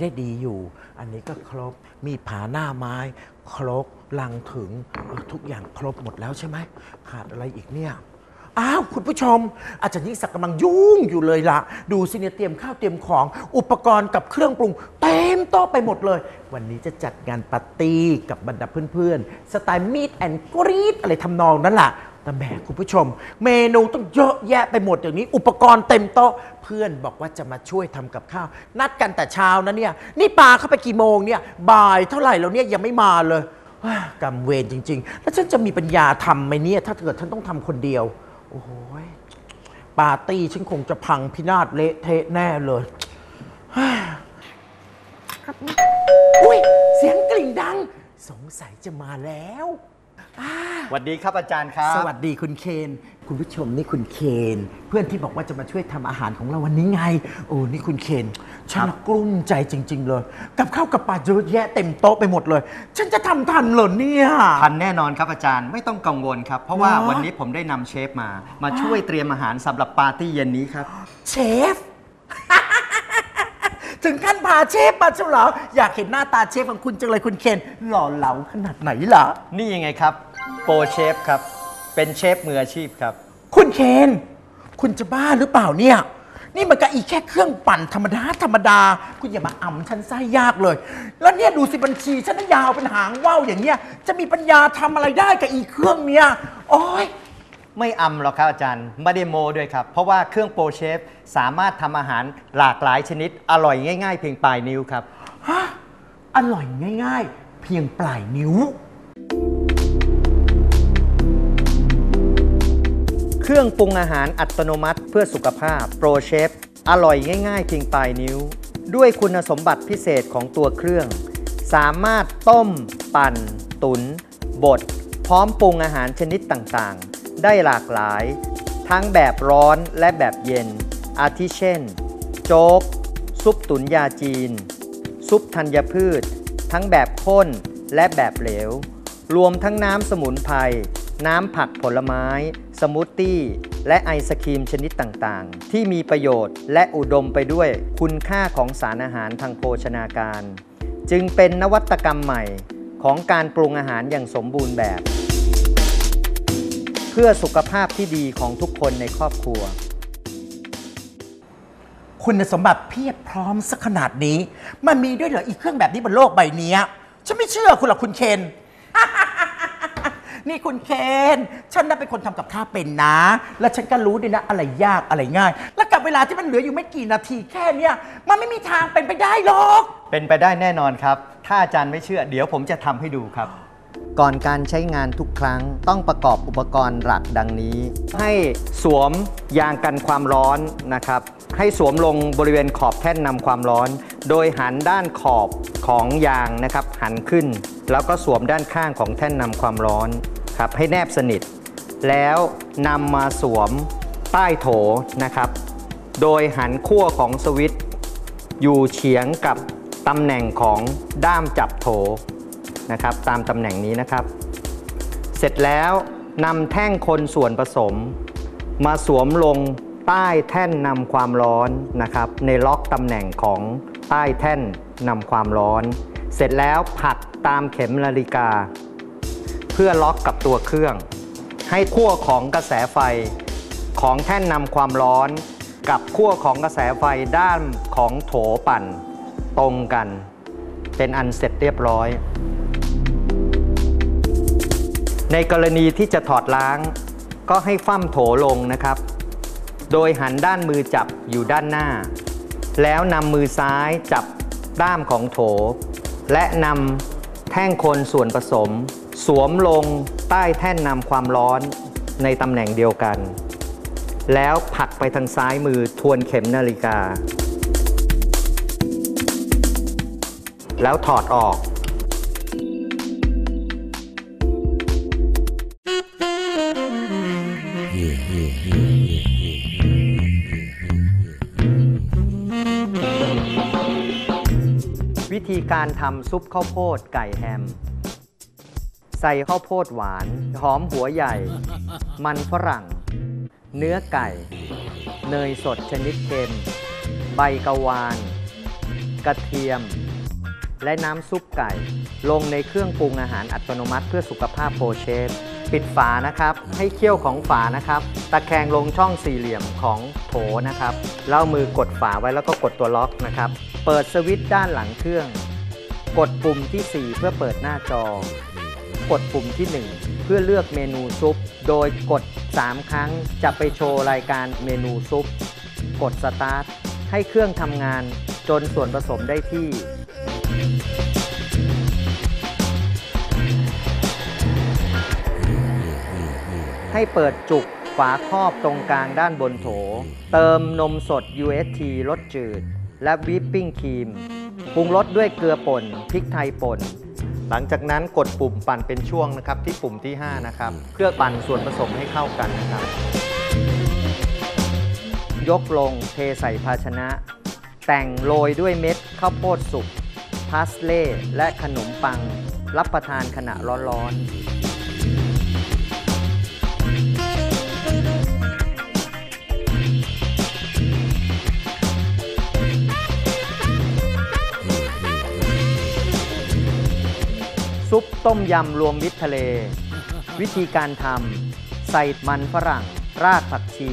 ได้ดีอยู่ อันนี้ก็ครบ มีผาหน้าไม้ ครบลังถึงทุกอย่างครบหมดแล้วใช่ไหมขาดอะไรอีกเนี่ย อ้าว คุณผู้ชม อาจารย์ยิ่งศักดิ์กำลังยุ่งอยู่เลยละดูสิเนี่ยเตรียมข้าวเตรียมของ อุปกรณ์กับเครื่องปรุง เต็มโต๊ะไปหมดเลย วันนี้จะจัดงานปาร์ตี้กับบรรดาเพื่อนๆ สไตล์มีดแอนกรีดอะไรทำนองนั้นล่ะ แต่แหมคุณผู้ชม เมนูต้องเยอะแยะไปหมดอย่างนี้ อุปกรณ์เต็มโต๊ะ เพื่อนบอกว่าจะมาช่วยทำกับข้าว นัดกันแต่เช้านะเนี่ย นี่ปลาเข้าไปกี่โมงเนี่ย บ่ายเท่าไหร่แล้วเนี่ยยังไม่มาเลยว้ากรรมเวรจริง ๆ แล้วฉันจะมีปัญญาทำไหมเนี่ย ถ้าเกิดฉันต้องทำคนเดียว โอ้โหยปาร์ตี้ฉันคงจะพังพินาศเละเทะแน่เลยอุ้ยเสียงกลิ่งดัง สงสัยจะมาแล้วอ่า สวัสดีครับอาจารย์ครับ สวัสดีคุณเคน คุณผู้ชมนี่คุณเคน เพื่อนที่บอกว่าจะมาช่วยทำอาหารของเราวันนี้ไง โอ้นี่คุณเคนฉันครับกลุ้มใจจริง ๆ เลย กับข้าวกับปลาเยอะแยะเต็มโต๊ะไปหมดเลย ฉันจะทำทันเหรอเนี่ยทันแน่นอนครับอาจารย์ไม่ต้องกังวลครับ เพราะว่าเหรอวันนี้ผมได้นำเชฟมา มาช่วยเตรียมอาหารสำหรับปาร์ตี้เย็นนี้ครับ เชฟ ถึงขั้นพาเชฟมาเฉลออยากเห็นหน้าตาเชฟของคุณจังเลยคุณเคนหล่อเหลาขนาดไหนล่ะ นี่ยังไงครับ โปรเชฟครับ เป็นเชฟมืออาชีพครับ คุณเคน คุณจะบ้าหรือเปล่าเนี่ย นี่มันก็อีกแค่เครื่องปั่นธรรมดาธรรมดา คุณอย่ามาอ่ำฉันไส้ยากเลย แล้วเนี่ยดูสิบัญชีฉันน่ะยาวเป็นหางว่าวอย่างเงี้ย จะมีปัญญาทำอะไรได้กับอีกเครื่องเนี้ยโอ้ย ไม่อำหรอกครับอาจารย์ไม่ได้โมด้วยครับ เพราะว่าเครื่องโปรเชฟสามารถทำอาหารหลากหลายชนิด อร่อยง่ายๆ เพียงปลายนิ้วครับฮะอร่อยง่าย ๆ เพียงปลายนิ้ว เครื่องปรุงอาหารอัตโนมัติเพื่อสุขภาพโปรเชฟอร่อยง่ายๆเพียงปลายนิ้ว ด้วยคุณสมบัติพิเศษของตัวเครื่อง สามารถต้ม ปั่น ตุนบดพร้อมปรุงอาหารชนิดต่างๆ ได้หลากหลาย ทั้งแบบร้อนและแบบเย็น อาทิเช่น โจ๊ก ซุปตุ๋นยาจีน ซุปธัญพืช ทั้งแบบข้นและแบบเหลว รวมทั้งน้ำสมุนไพร น้ำผักผลไม้ สมูทตี้ และไอศครีมชนิดต่างๆ ที่มีประโยชน์และอุดมไปด้วยคุณค่าของสารอาหารทางโภชนาการ จึงเป็นนวัตกรรมใหม่ของการปรุงอาหารอย่างสมบูรณ์แบบ พื่อสุขภาพที่ดีของทุกคนในครอบครัว คุณสมบัติเพียบพร้อมสักขนาดนี้ มันมีด้วยเหรออีกเครื่องแบบนี้บนโลกใบเนี้ยฉันไม่เชื่อคุณหรอกคุณเคน นี่คุณเคน ฉันน่ะเป็นคนทำกับข้าวเป็นนะ และฉันก็รู้ด้วยนะ อะไรยากอะไรง่าย และกับเวลาที่มันเหลืออยู่ไม่กี่นาทีแค่เนี้ยมันไม่มีทางเป็นไปได้หรอก เป็นไปได้แน่นอนครับ ถ้าอาจารย์ไม่เชื่อ เดี๋ยวผมจะทำให้ดูครับ ก่อนการใช้งานทุกครั้งต้องประกอบอุปกรณ์หลักดังนี้ ให้สวมยางกันความร้อนนะครับ ให้สวมลงบริเวณขอบแท่นนำความร้อน โดยหันด้านขอบของยางนะครับ หันขึ้น แล้วก็สวมด้านข้างของแท่นนำความร้อนครับให้แนบสนิท แล้วนำมาสวมใต้โถนะครับ โดยหันขั้วของสวิตช์อยู่เฉียงกับตำแหน่งของด้ามจับโถ นะครับตามตำแหน่งนี้นะครับ เสร็จแล้วนำแท่งคนส่วนผสม มาสวมลงใต้แท่นนำความร้อนนะครับในล็อกตำแหน่งของใต้แท่นนำความร้อน เสร็จแล้วผลักตามเข็มนาฬิกา เพื่อล็อกกับตัวเครื่อง ให้ขั้วของกระแสไฟของแท่นนำความร้อน กับขั้วของกระแสไฟด้านของโถปั่น ตรงกัน เป็นอันเสร็จเรียบร้อย ในกรณีที่จะถอดล้าง ก็ให้ฟั่มโถลงนะครับ โดยหันด้านมือจับอยู่ด้านหน้า แล้วนำมือซ้ายจับด้ามของโถ และนำแท่งคนส่วนผสม สวมลงใต้แท่นนำความร้อนในตำแหน่งเดียวกัน แล้วผลักไปทางซ้ายมือทวนเข็มนาฬิกา แล้วถอดออก วิธีการทำซุปข้าวโพดไก่แฮม ใส่ข้าวโพดหวาน หอมหัวใหญ่ มันฝรั่ง เนื้อไก่ เนยสดชนิดเค็ม ใบกะวาน กระเทียม และน้ำซุปไก่ ลงในเครื่องปรุงอาหารอัตโนมัติเพื่อสุขภาพโปรเชฟ ปิดฝานะครับ ให้เคี่ยวของฝานะครับ ตะแคงลงช่องสี่เหลี่ยมของโถนะครับแล้วเอามือกดฝาไว้แล้วก็กดตัวล็อกนะครับ เปิดสวิตช์ด้านหลังเครื่อง กดปุ่มที่ 4 เพื่อเปิดหน้าจอ กดปุ่มที่ 1 เพื่อเลือกเมนูซุป โดยกด 3 ครั้งจะไปโชว์รายการเมนูซุป กดสตาร์ทให้เครื่องทำงานจนส่วนผสมได้ที่ ให้เปิดจุกฝาครอบตรงกลางด้านบนโถ เติมนมสด UST รสจืด และวิปปิ้งครีมปรุงรสด้วยเกลือป่นพริกไทยป่น หลังจากนั้นกดปุ่มปั่นเป็นช่วงนะครับที่ปุ่มที่ 5 นะครับ เพื่อปั่นส่วนผสมให้เข้ากันนะครับ ยกลงเทใส่ภาชนะ แต่งโรยด้วยเม็ดข้าวโพดสุกพาสเล่และขนมปัง รับประทานขณะร้อนๆ ซุปต้มยำรวมมิตรทะเล วิธีการทำใส่มันฝรั่ง รากผักชี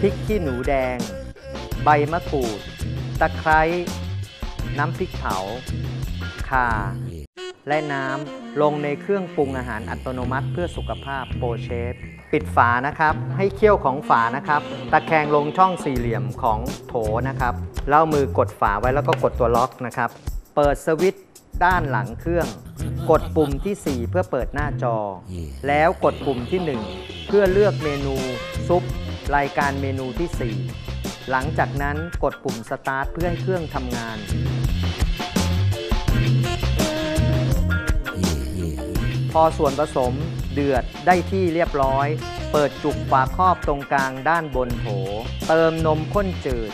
พริกขี้หนูแดง ใบมะกรูด ตะไคร้ น้ำพริกเผาข่าและน้ำลงในเครื่องปรุงอาหารอัตโนมัติเพื่อสุขภาพโปรเชฟ ปิดฝานะครับ ให้เคี่ยวของฝานะครับ ตะแคงลงช่องสี่เหลี่ยมของโถนะครับแล้วเอามือกดฝาไว้แล้วก็กดตัวล็อกนะครับ เปิดสวิตช์ ด้านหลังเครื่อง กดปุ่มที่ 4 เพื่อเปิดหน้าจอ แล้วกดปุ่มที่ 1 เพื่อเลือกเมนู ซุป รายการเมนูที่ 4 หลังจากนั้นกดปุ่มสตาร์ทเพื่อให้เครื่องทำงาน พอส่วนผสมเดือดได้ที่เรียบร้อย เปิดจุกฝาครอบตรงกลางด้านบนโถ เติมนมข้นจืด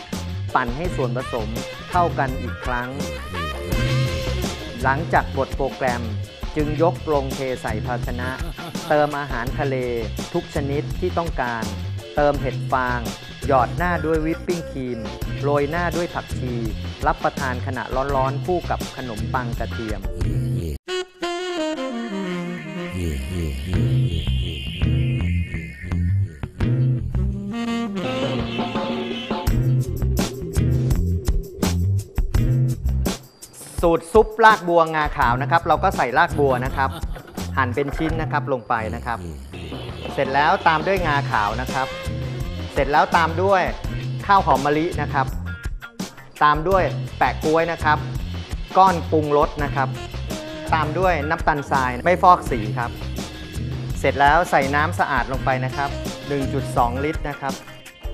ปั่นให้ส่วนผสมเข้ากันอีกครั้ง หลังจากบทโปรแกรมจึงยกลงเทใส่ภาชนะ เติมอาหารทะเลทุกชนิดที่ต้องการ เติมเห็ดฟาง หยอดหน้าด้วยวิปปิ้งครีม โรยหน้าด้วยผักชี รับประทานขณะร้อนๆคู่กับขนมปังกระเทียม สูตรซุปรากบัวงาขาวนะครับ เราก็ใส่รากบัวนะครับ หั่นเป็นชิ้นนะครับลงไปนะครับ เสร็จแล้วตามด้วยงาขาวนะครับ เสร็จแล้วตามด้วยข้าวหอมมะลินะครับ ตามด้วยแปะกล้วยนะครับ ก้อนปรุงรสนะครับ ตามด้วยน้ำตาลทรายไม่ฟอกสีครับ เสร็จแล้วใส่น้ำสะอาดลงไปนะครับ 1.2 ลิตรนะครับ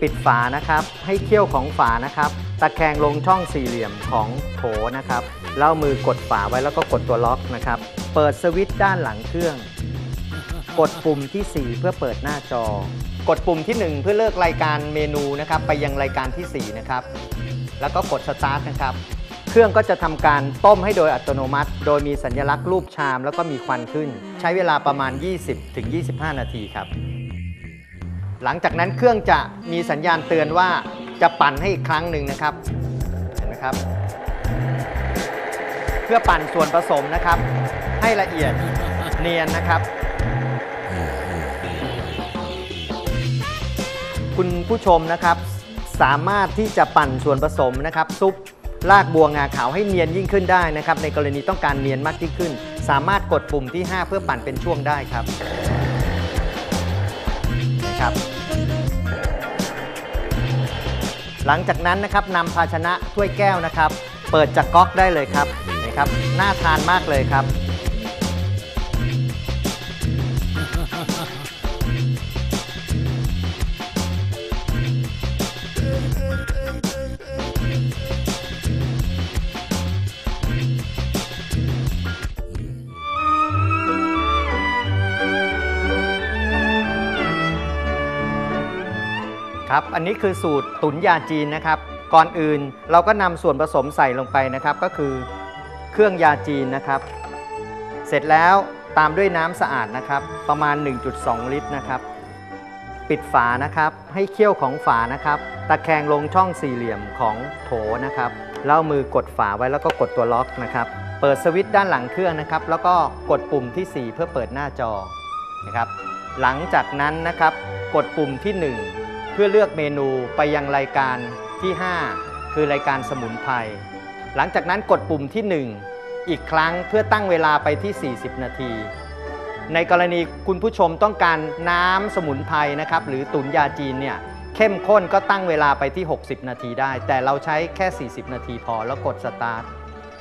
ปิดฝานะครับ ให้เคี่ยวของฝานะครับ ตะแคงลงช่องสี่เหลี่ยมของโถนะครับ แล้วเอามือกดฝาไว้แล้วก็กดตัวล็อกนะครับ เปิดสวิตช์ด้านหลังเครื่อง กดปุ่มที่ 4 เพื่อเปิดหน้าจอ กดปุ่มที่ 1 เพื่อเลือกรายการเมนูนะครับ ไปยังรายการที่ 4 นะครับ แล้วก็กดสตาร์ทนะครับ เครื่องก็จะทำการต้มให้โดยอัตโนมัติ โดยมีสัญลักษณ์รูปชามแล้วก็มีควันขึ้น ใช้เวลาประมาณ 20-25 นาทีครับ หลังจากนั้นเครื่องจะมีสัญญาณเตือนว่าจะปั่นให้อีกครั้งหนึ่งนะครับ เห็นไหมครับ พื่อปั่นส่วนผสมนะครับ ให้ละเอียดเนียนนะครับ คุณผู้ชมนะครับ สามารถที่จะปั่นส่วนผสมนะครับ ซุปรากบัวงาขาวให้เนียนยิ่งขึ้นได้นะครับ ในกรณีต้องการเนียนมากยิ่งขึ้น สามารถกดปุ่มที่ 5 เพื่อปั่นเป็นช่วงได้ครับนะครับหลังจากนั้นนะครับนำภาชนะถ้วยแก้วนะครับ เปิดจากก๊อกได้เลยครับ นะครับ น่าทานมากเลยครับ ครับ อันนี้คือสูตรตุ๋นยาจีนนะครับ ก่อนอื่นเราก็นำส่วนผสมใส่ลงไปนะครับ ก็คือ เครื่องยาจีนนะครับ เสร็จแล้วตามด้วยน้ำสะอาดนะครับ ประมาณ 1.2 ลิตรนะครับ ปิดฝานะครับให้เคี่ยวของฝานะครับ ตะแคงลงช่องสี่เหลี่ยมของโถนะครับแล้วเอามือกดฝาไว้แล้วก็กดตัวล็อกนะครับ เปิดสวิตช์ด้านหลังเครื่องนะครับ แล้วก็กดปุ่มที่ 4 เพื่อเปิดหน้าจอนะครับ หลังจากนั้นนะครับ กดปุ่มที่ 1 เพื่อเลือกเมนูไปยังรายการที่ 5 คือรายการสมุนไพรหลังจากนั้นกดปุ่มที่ 1 อีกครั้งเพื่อตั้งเวลาไปที่ 40 นาที ในกรณีคุณผู้ชมต้องการน้ำสมุนไพรนะครับหรือตุนยาจีนเนี่ยเข้มข้นก็ตั้งเวลาไปที่ 60 นาทีได้ แต่เราใช้แค่ 40 นาทีพอแล้วกดสตาร์ท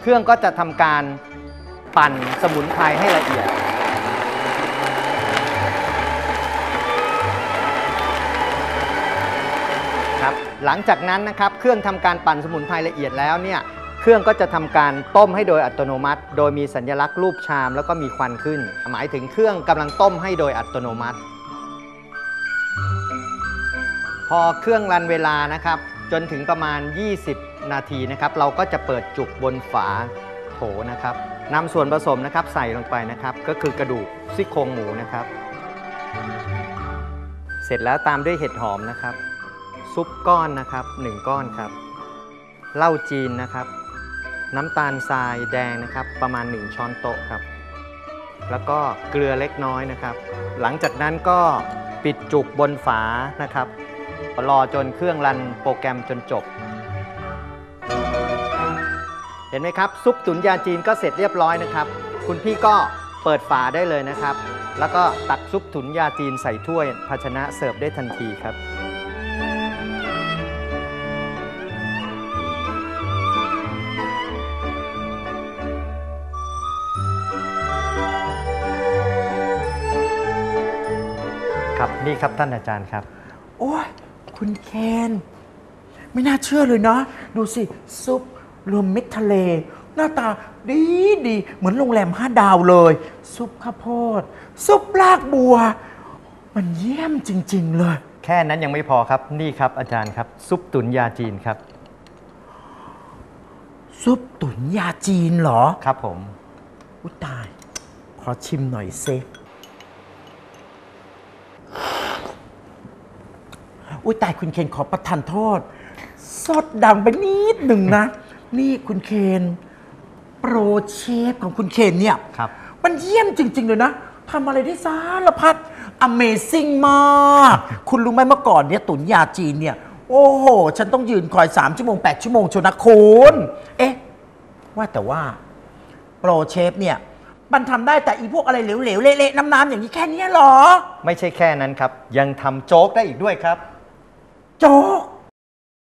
เครื่องก็จะทำการปั่นสมุนไพรให้ละเอียด ครับหลังจากนั้นนะครับเครื่องทำการปั่นสมุนไพรละเอียดแล้วเนี่ย เครื่องก็จะทำการต้มให้โดยอัตโนมัติ โดยมีสัญลักษณ์รูปชาม แล้วก็มีควันขึ้น หมายถึงเครื่องกำลังต้มให้โดยอัตโนมัติ พอเครื่องรันเวลานะครับ จนถึงประมาณ 20 นาทีนะครับ เราก็จะเปิดจุกบนฝาโถนะครับนำส่วนผสมนะครับใส่ลงไปนะครับ ก็คือกระดูกซี่โครงหมูนะครับ เสร็จแล้วตามด้วยเห็ดหอมนะครับ ซุปก้อนนะครับ 1 ก้อนครับเหล้าจีนนะครับ น้ำตาลทรายแดงนะครับ ประมาณ 1 ช้อนโต๊ะครับ แล้วก็เกลือเล็กน้อยนะครับ หลังจากนั้นก็ปิดจุกบนฝานะครับ รอจนเครื่องรันโปรแกรมจนจบ เห็นไหมครับ ซุปตุ๋นยาจีนก็เสร็จเรียบร้อยนะครับ คุณพี่ก็เปิดฝาได้เลยนะครับ แล้วก็ตักซุปตุ๋นยาจีนใส่ถ้วย ภาชนะเสิร์ฟได้ทันทีครับ ครับนี่ครับท่านอาจารย์ครับ โอ้ยคุณเคน ไม่น่าเชื่อเลยเนาะดูสิ ซุปรวมมิตรทะเล หน้าตาดีดี เหมือนโรงแรมห้าดาวเลย ซุปข้าวโพด ซุปลากบัว มันเยี่ยมจริง ๆ เลย แค่นั้นยังไม่พอครับนี่ครับอาจารย์ครับ ซุปตุ๋นยาจีนครับ ซุปตุ๋นยาจีนเหรอครับผม อุยตาย ขอชิมหน่อยเซ อุ้ยตายคุณเคนขอประทานโทษสดดังไปนิดหนึ่งนะ นี่คุณเคนโปรเชฟของคุณเคนเนี่ยครับ มันเยี่ยมจริง ๆ เลยนะทำอะไรได้สารพัด Amazing มาก คุณรู้ไหมเมื่อก่อนเนี่ยตุ๋นยาจีนเนี่ย โอ้โห ฉันต้องยืนคอย 3 ชั่วโมง 8 ชั่วโมงชนะคุณเอ๊ะ ว่าแต่ว่า โปรเชฟเนี่ย มันทำได้แต่อีพวกอะไรเหลวๆ เละๆ น้ำๆ อย่างนี้แค่เนี้ยเหรอ ไม่ใช่แค่นั้นครับ ยังทำโจ๊กได้อีกด้วยครับ โจ๊ก